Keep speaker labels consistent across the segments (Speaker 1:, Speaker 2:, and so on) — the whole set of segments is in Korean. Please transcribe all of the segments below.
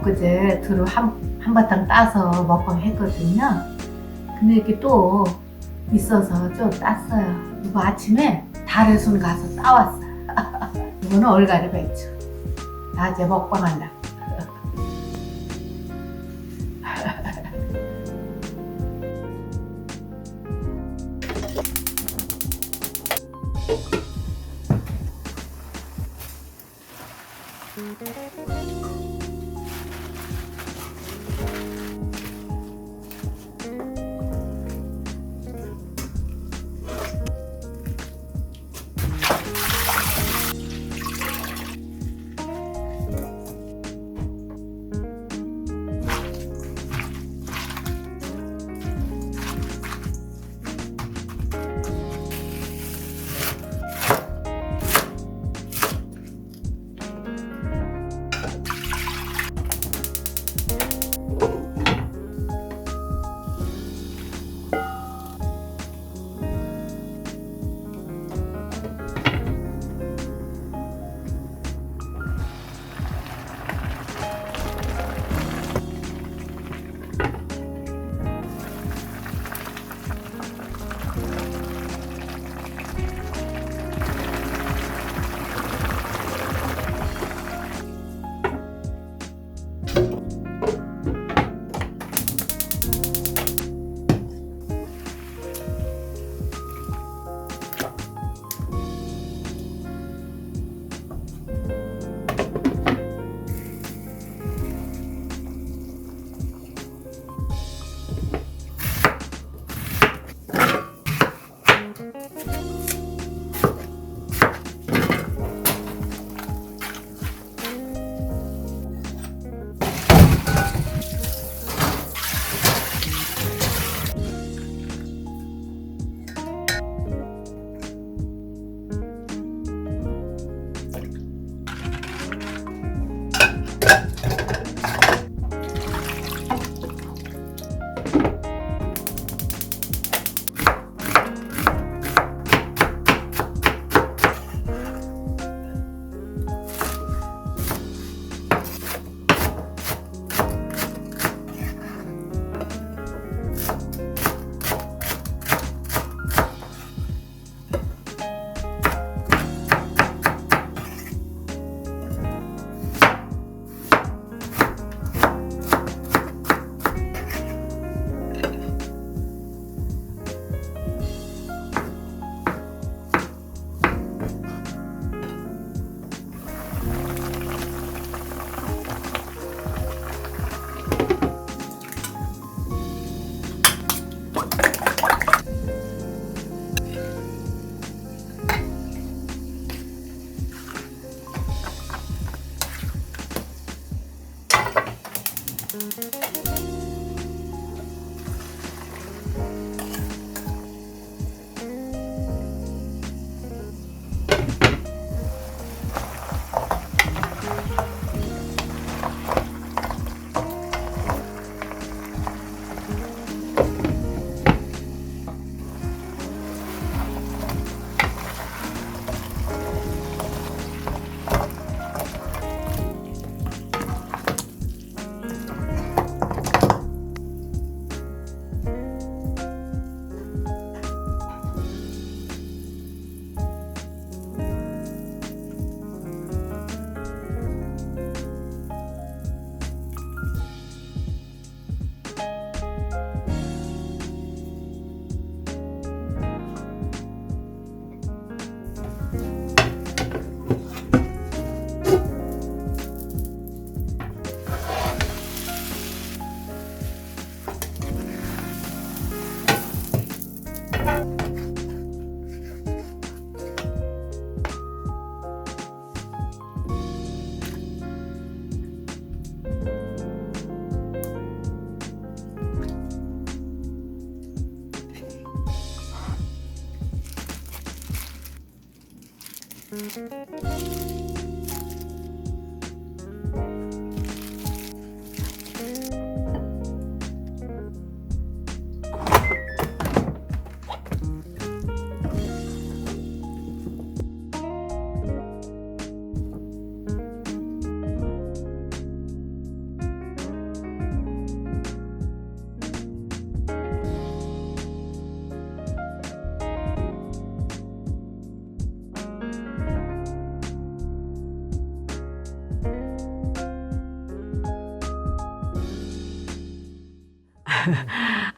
Speaker 1: 엊그제 두루 한, 한바탕 따서 먹방 했거든요. 근데 이렇게 또 있어서 좀 땄어요. 이거 아침에 달의순 가서 따왔어요. 이거는 얼갈이 배추. 낮에 먹방 한다. that. thank you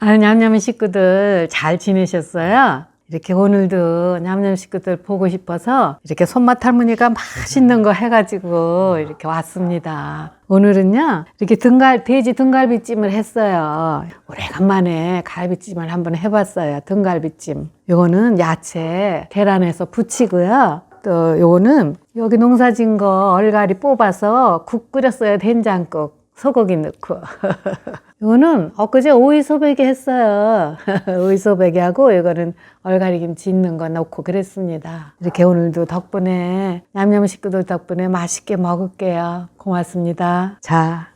Speaker 1: 아, 냠냠이 식구들 잘 지내셨어요? 이렇게 오늘도 냠냠 식구들 보고 싶어서 이렇게 손맛 할머니가 맛있는 거 해가지고 이렇게 왔습니다. 오늘은요, 이렇게 등갈, 돼지 등갈비찜을 했어요. 오래간만에 갈비찜을 한번 해봤어요. 등갈비찜. 요거는 야채 계란에서 부치고요. 또 요거는 여기 농사진 거 얼갈이 뽑아서 국 끓였어요. 된장국. 소고기 넣고. 이거는 엊그제 오이 소배기 했어요. 오이 소배기 하고 이거는 얼갈이 김치 있는 거 넣고 그랬습니다. 이렇게 오늘도 덕분에 냠냠 식구들 덕분에 맛있게 먹을게요. 고맙습니다. 자,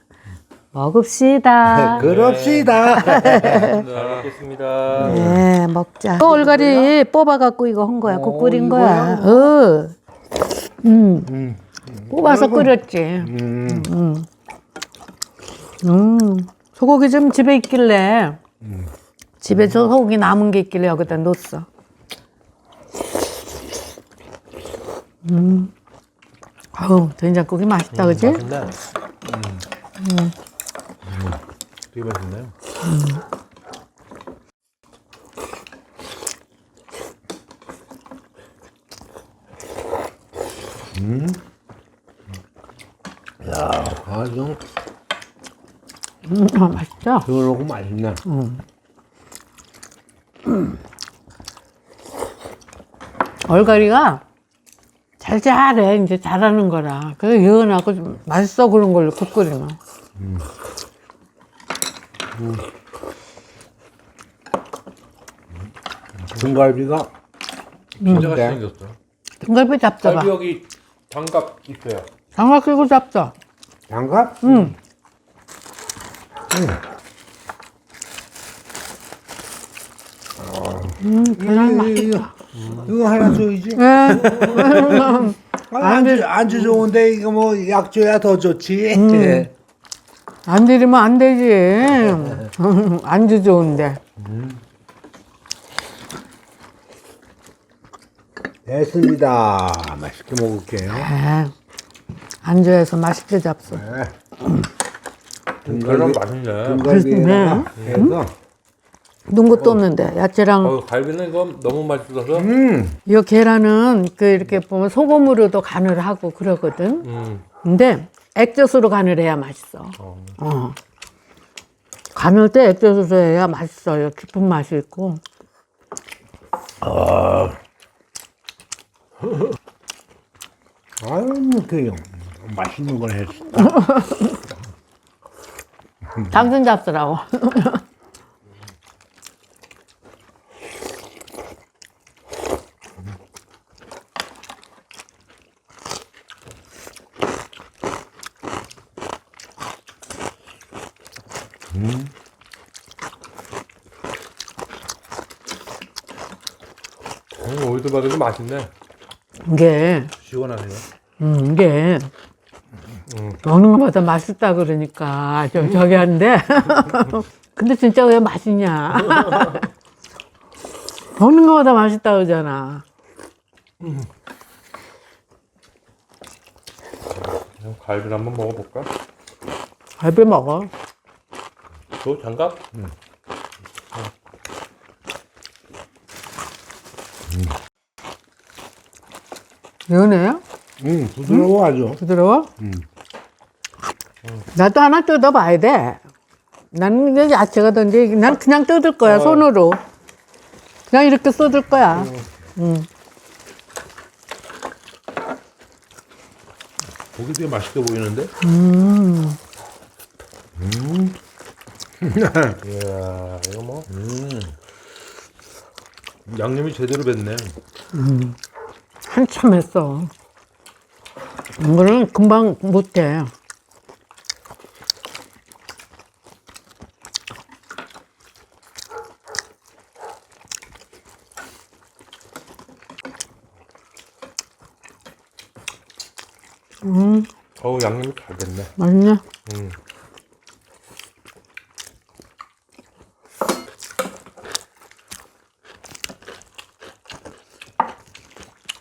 Speaker 1: 먹읍시다.
Speaker 2: 그럽시다.
Speaker 3: 잘 먹겠습니다.
Speaker 1: 네, 먹자. 또 얼갈이 뽑아갖고 이거 한 거야. 국
Speaker 2: 어,
Speaker 1: 끓인 거야. 어. 음,
Speaker 2: 음.
Speaker 1: 뽑아서 끓였지.
Speaker 2: 음.
Speaker 1: 음. 음, 소고기 좀 집에 있길래 집에 저 소고기 남은 게 있길래 여기다 넣었어. 음, 아우 된장국이 맛있다, 그지?
Speaker 3: 맛있네. 음. 되게 맛있네요.
Speaker 2: 야, 아주
Speaker 1: 음, 아, 맛있다.
Speaker 2: 그러고 맛있네.
Speaker 1: 얼갈이가 잘 잘해 이제 잘하는 거라. 그래서 예은하고 좀 맛있어 그런 걸로 국 끓이면.
Speaker 2: 등갈비가
Speaker 3: 진짜
Speaker 2: 네.
Speaker 3: 맛있게 생겼어.
Speaker 1: 등갈비 잡숴봐.
Speaker 3: 갈비 여기 장갑 있어요.
Speaker 1: 장갑 끼고 잡숴.
Speaker 2: 장갑?
Speaker 1: 응. 음, 계란 맛.
Speaker 2: 이거, 이거 하나 줘야지.
Speaker 1: 예.
Speaker 2: 아, 안주, 안주 좋은데 이거 뭐 약 줘야 더 좋지. 예.
Speaker 1: 안 드리면 안 되지. 안주 좋은데.
Speaker 2: 됐습니다. 맛있게 먹을게요.
Speaker 1: 에, 안주해서 맛있게 잡숴.
Speaker 2: 네.
Speaker 3: 계란
Speaker 2: 등갈비,
Speaker 3: 맛있네.
Speaker 2: 등갈비에다가 해서
Speaker 1: 넣은 것도 없는데 야채랑
Speaker 3: 어, 갈비는 이거 너무 맛있어서.
Speaker 2: 음,
Speaker 1: 이 계란은 그 이렇게 보면 소금으로도 간을 하고 그러거든.
Speaker 3: 음.
Speaker 1: 근데 액젓으로 간을 해야 맛있어. 어. 간을 때 액젓으로 해야 맛있어요. 깊은 맛이 있고.
Speaker 2: 아유, 그 맛있는 걸 했어.
Speaker 1: 당근 잡수라고.
Speaker 3: 음, 오이도 바르도 맛있네.
Speaker 1: 이게
Speaker 3: 시원하네요.
Speaker 1: 음, 이게 먹는 것마다 맛있다 그러니까 저, 저기 한데 근데 진짜 왜 맛있냐 먹는 것마다 맛있다 그러잖아
Speaker 3: 그럼 갈비를 한번 먹어볼까?
Speaker 1: 갈비 먹어
Speaker 3: 저 장갑?
Speaker 1: 연해요?
Speaker 2: 음, 부드러워 아주.
Speaker 1: 부드러워? 나도 하나 뜯어봐야 돼 나는 이제 야채가 든지 난 그냥 뜯을 거야
Speaker 3: 어.
Speaker 1: 손으로 그냥 이렇게 쏟을 거야 음.
Speaker 3: 고기 되게 맛있게 보이는데?
Speaker 1: 음.
Speaker 3: 이야, 이거 뭐. 양념이 제대로 뱄네.
Speaker 1: 한참 했어 이거는 금방 못해. 음,
Speaker 3: 어우 양념이 잘 됐네.
Speaker 1: 맛있네.
Speaker 3: 음.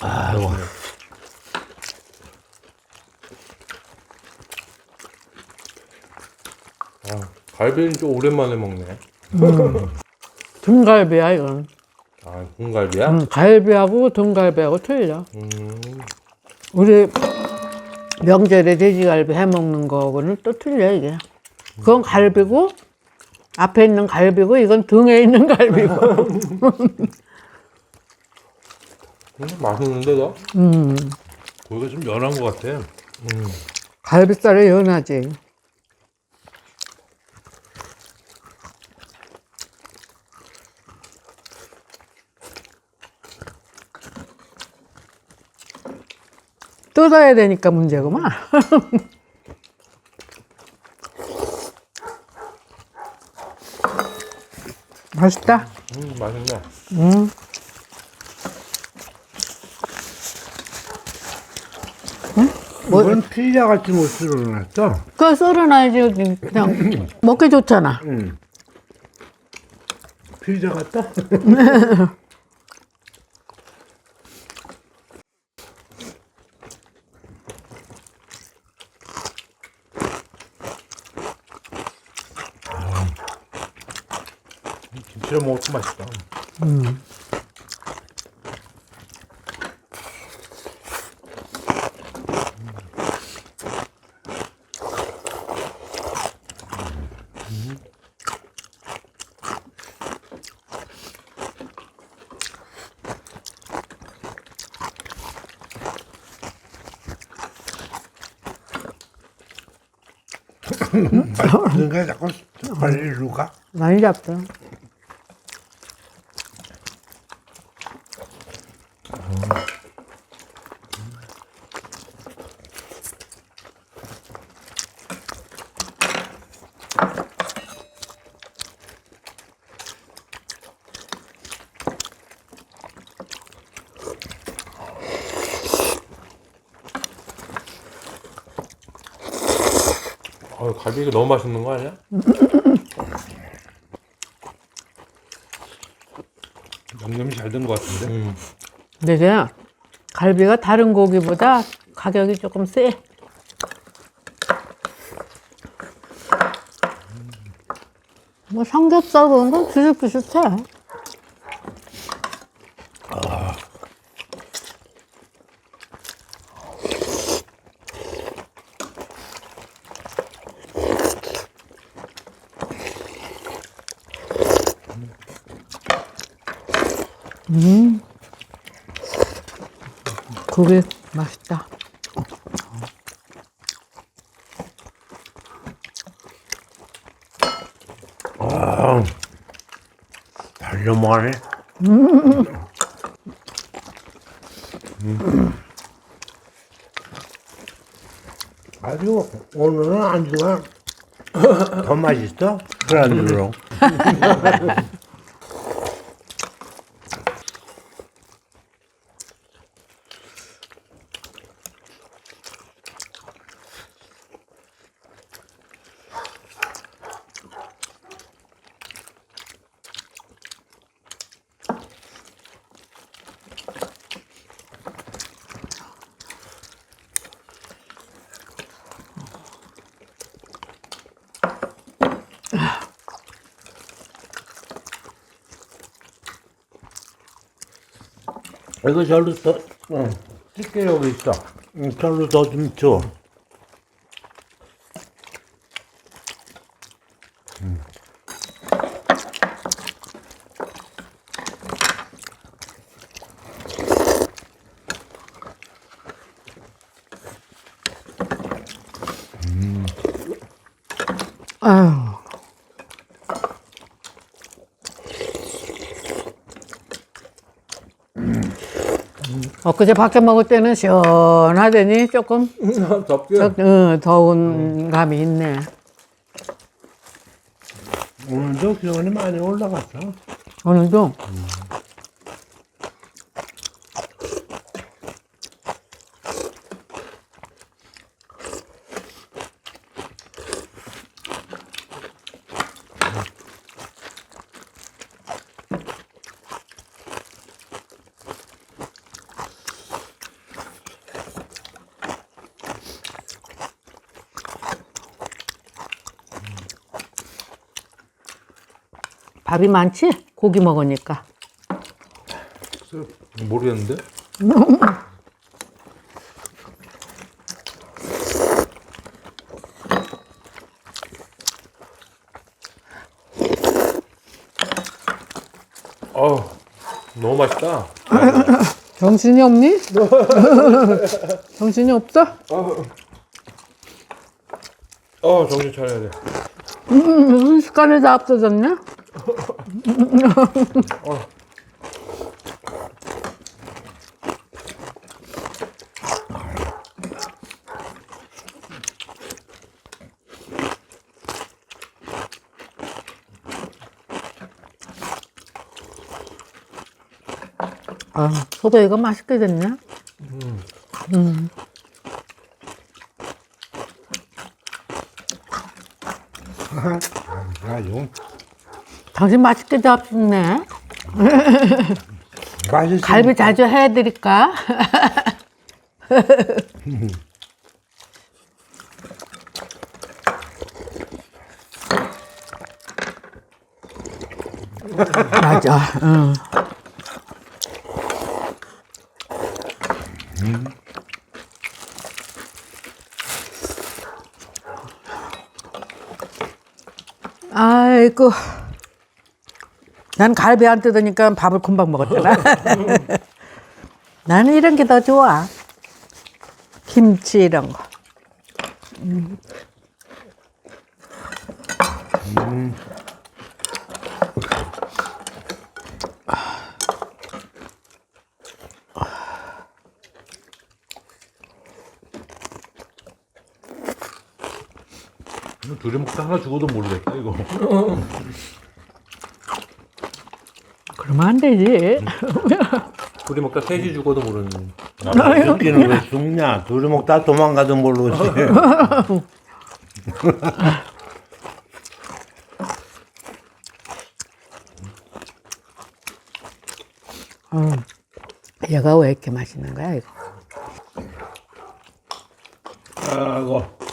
Speaker 2: 아이고.
Speaker 3: 아, 갈비는 좀 오랜만에 먹네.
Speaker 1: 등갈비야, 이건.
Speaker 3: 아, 홍갈비야?
Speaker 1: 음, 갈비하고 등갈비하고 틀려.
Speaker 3: 음.
Speaker 1: 우리 명절에 돼지갈비 해 먹는 거하고는 또 틀려 이게. 그건 갈비고 앞에 있는 갈비고 이건 등에 있는 갈비고.
Speaker 3: 음, 맛있는데 너?
Speaker 1: 음,
Speaker 3: 고기가 좀 연한 것 같아. 음.
Speaker 1: 갈비살이 연하지. 뜯어야 되니까 문제구만. 맛있다.
Speaker 3: 음, 맛있네.
Speaker 1: 음.
Speaker 2: 이건 피자 같이 못 쓸어놨어.
Speaker 1: 그 썰어놔야지 그냥 먹기 좋잖아.
Speaker 2: 응. 피자 같다?
Speaker 3: 김치를 먹어도 맛있다.
Speaker 2: 그러니까 자꾸 빨리 일로 가.
Speaker 1: 많이 잡다.
Speaker 3: 갈비가 너무 맛있는 거 아니야?
Speaker 2: 양념이 잘 된 것 같은데.
Speaker 3: 음.
Speaker 1: 근데 그냥 갈비가 다른 고기보다 가격이 조금 세. 뭐 삼겹살 그런 건 비슷비슷해. 음. 고기 맛있다.
Speaker 2: 아, 잘 넘어가네. 아주 오늘은 안주가 더 맛있어. 그 안주로. 이거 절로 더, 어, 집게 여기 있어. 응, 절로 더 좀 줘.
Speaker 1: 아 엊그제 밖에 먹을 때는 시원하더니 조금
Speaker 3: 덥게.
Speaker 1: 적- 어, 더운 감이 있네.
Speaker 2: 오늘도 기온이 많이 올라갔어.
Speaker 1: 오늘도 밥이 많지? 고기 먹으니까.
Speaker 3: 모르겠는데? 어우, 너무 맛있다.
Speaker 1: 정신이 없니? 정신이 없어?
Speaker 3: 어, 정신 차려야 돼.
Speaker 1: 음, 순식간에 다 없어졌 네? 아, 소고기가 맛있게 됐네.
Speaker 2: 아주
Speaker 1: 당신 맛있게 잡수네.
Speaker 2: 맛있어.
Speaker 1: 갈비 자주 해드릴까? 맞아. 응. 아이고. 난 갈비 안 뜯으니까 밥을 금방 먹었잖아. 나는 이런 게 더 좋아. 김치 이런 거. 음.
Speaker 3: 이거 둘이 먹다 하나 죽어도 모르겠다, 이거.
Speaker 1: 그러면 안 되지.
Speaker 3: 둘이 먹다 셋이 죽어도 모르는.
Speaker 2: 웃기는 왜 죽냐? 둘이 먹다 도망가도 모르지.
Speaker 1: 얘가 왜 이렇게 맛있는 거야, 이거?
Speaker 2: 아이고.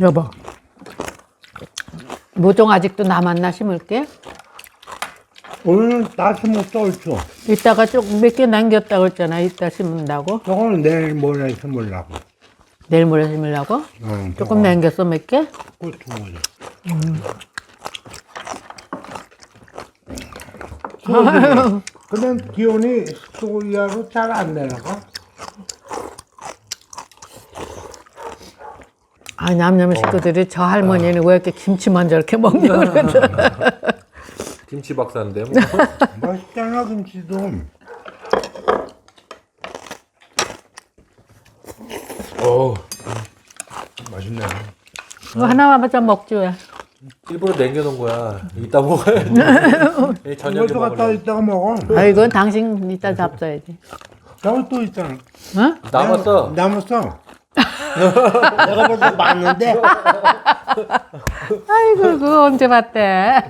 Speaker 1: 여보. 모종 아직도 남았나 심을게?
Speaker 2: 오늘 다시 못 떨죠.
Speaker 1: 이따가 좀몇개 남겼다고 했잖아. 이따 심는다고.
Speaker 2: 저거는 내일 모레 심으려고.
Speaker 1: 내일 모레 심으려고?
Speaker 2: 응,
Speaker 1: 조금 남겼어, 몇 개?
Speaker 2: 고추 거지. 근데 기온이 습도 이하로 잘 안 내려가.
Speaker 1: 아, 냠냠 식구들이 저 할머니는 왜 이렇게 김치만 저렇게 먹냐 그러거든.
Speaker 3: 김치 박사인데, 뭐.
Speaker 2: 맛있잖아 김치도.
Speaker 3: 어우, 맛있네.
Speaker 1: 이거 하나만 좀 먹지 왜.
Speaker 3: 일부러 남겨놓은 거야. 이따 먹어야지. 이 저녁에
Speaker 2: 이것도 갖다
Speaker 3: 먹으려고.
Speaker 2: 이따가 먹어.
Speaker 1: 아, 이건 당신 이따 잡숴야지.
Speaker 2: 저거 또 있잖아.
Speaker 1: 응?
Speaker 3: 남았어.
Speaker 2: 남았어. 내가 벌써 봤는데.
Speaker 1: 아이고, 그거 언제 봤대.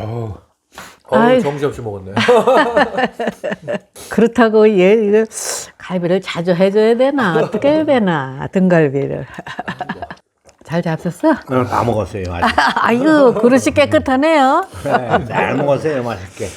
Speaker 3: 어우,
Speaker 1: 아이.
Speaker 3: 정신없이 먹었네.
Speaker 1: 그렇다고 얘 이거 갈비를 자주 해줘야 되나 어떻게 해야 되나 등갈비를 잘 잡혔어?
Speaker 2: 어, 다 먹었어요. 아직.
Speaker 1: 아이고 그릇이 깨끗하네요.
Speaker 2: 네, 잘 먹었어요. 맛있게.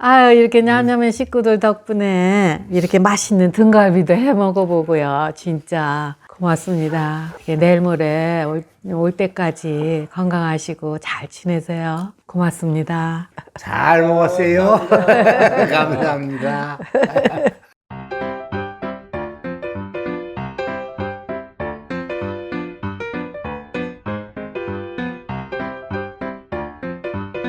Speaker 1: 아유 이렇게 냠냠한 식구들 덕분에 이렇게 맛있는 등갈비도 해 먹어보고요. 진짜 고맙습니다. 내일 모레 올, 올 때까지 건강하시고 잘 지내세요. 고맙습니다.
Speaker 2: 잘 먹었어요. 감사합니다.